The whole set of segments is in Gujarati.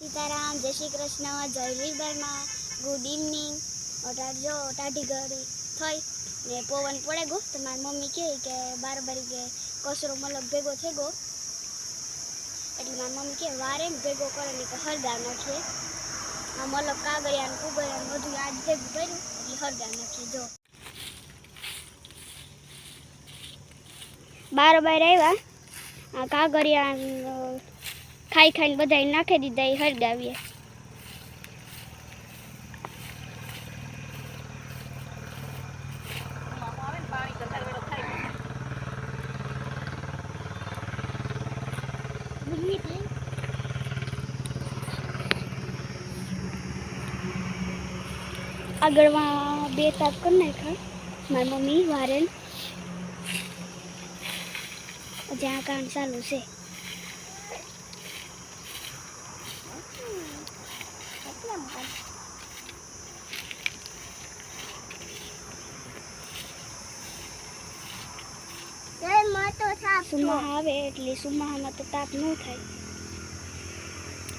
સીતારામ, જય શ્રી કૃષ્ણ, જય વીરબાઈમાં ગુડ ઇવનિંગ. અઢાર જો ટાઢી ઘડી થઈ. ને પવન પડે ગો, તો મારી મમ્મી કહે કે બાર બારી કે કચરો મતલબ ભેગો થઈ ગયો. એટલે મારી મમ્મી કહે, વારે ભેગો કરે ને કે હળદા નાખીએ. આ મતલબ કાગળિયા ને કુગળિયા બધું આજ ભેગું કર્યું, એટલે હળદા નાખીએ, જો. બાર બાર આવ્યા આ કાગળિયા ખાઈ ખાઈને બધા નાખી દીધા, એ હળગાવીએ. આગળમાં બે તાપ કરી નાખ્યા. મારી મમ્મી વારેન જ્યાં કામ ચાલુ છે. સુમા આવે એટલે સુમાહમાં તો તાપ ન થાય.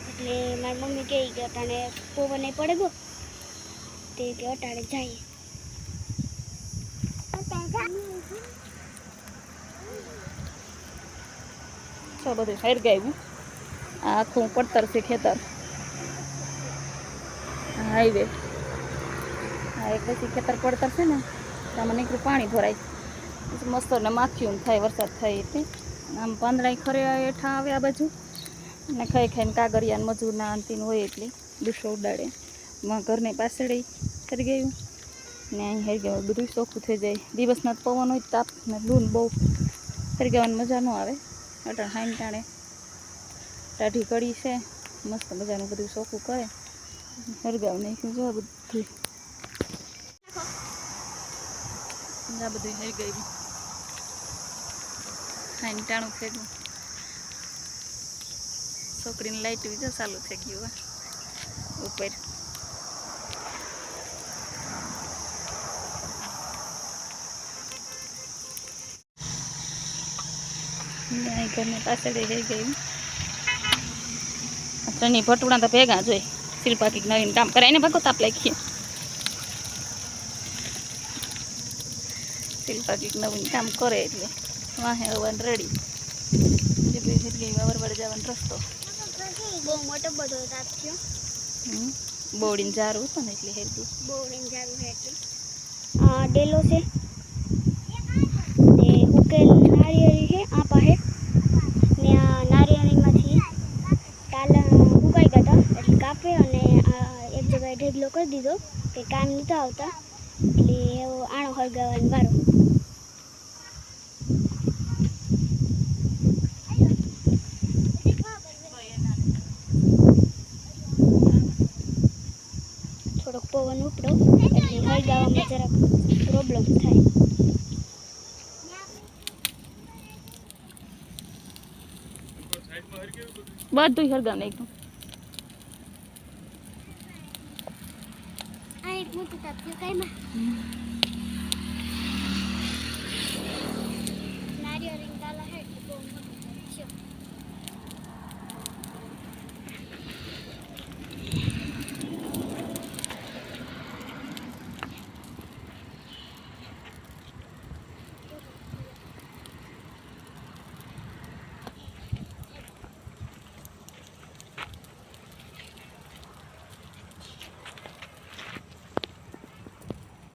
એટલે મારી મમ્મી કહે કે અટાણે પવને પડે ગો તે કે અટાણે જઈએ છો બધું હાર ગાયું આ આખું પડતર છે ખેતર. હાઈવે. હા એક પછી ખેતર પડતર છે ને તો મને નીકળું પાણી ભરાય. મસ્ત ને માખ્યું થાય, વરસાદ થાય એટલે આમ પાંદડા ખરે હેઠા આવે આ બાજુ. અને ખાઈ ખાઈને કાગરિયાને મજૂરના અંતિમ હોય એટલે દુસો ઉડાડે. ઘરની પાછળ કરી ગયું. ને અહીં હેર ગયું. બધું ચોખ્ખું થઈ જાય. દિવસના પવન હોય તાપ ને લૂન બહુ. ફરી ગવાની મજા ન આવે. અટણ હાઈન ટાણે. ટાઢી કડી છે. મસ્ત મજાનું બધું ચોખ્ખું કરે. હરગાવ નાખ્યું જો બધું આ બધું હરી ગયું હા ટાણું થઈ ગયું છોકરીની લાઈટ બીજો ચાલુ થઈ ગયું ઉપર. ઘરની પાછળ રહી ગયું ત્રણેય ભટુડા તો ભેગા જોઈ શિલ્પા કંઈક નવીન કામ કરે એને આપ તાપ શિલ્પા કંઈક નવીન કામ કરે એટલે વાહે આવવાનું રેડી જે બે ગઈ વાવર જવાનો રસ્તો. બહુ મોટો બધો તાપ થયો. બોડીને જારું હતું ને એટલે હેરતું બોડીને જારું હેરતું આ ડેલો છે. ને ઉકેલ નારિયેળી છે આ પાસે. ને આ નારિયેળીમાંથી કાલ ઉગાઈ ગયા હતા. એટલે કાપે અને આ એક જગ્યાએ ઢેગલો કરી દીધો કે કામ નહોતા આવતા. એટલે એવો આણો હળગાવવાનો વારો થોડોક પવન ઉપડો, એટલે હળગાવામાં જરાક પ્રોબ્લેમ થાય. બધું હરગાવ નાખ્યું. આ એક મોટું તાપ થયું કાંઈમાં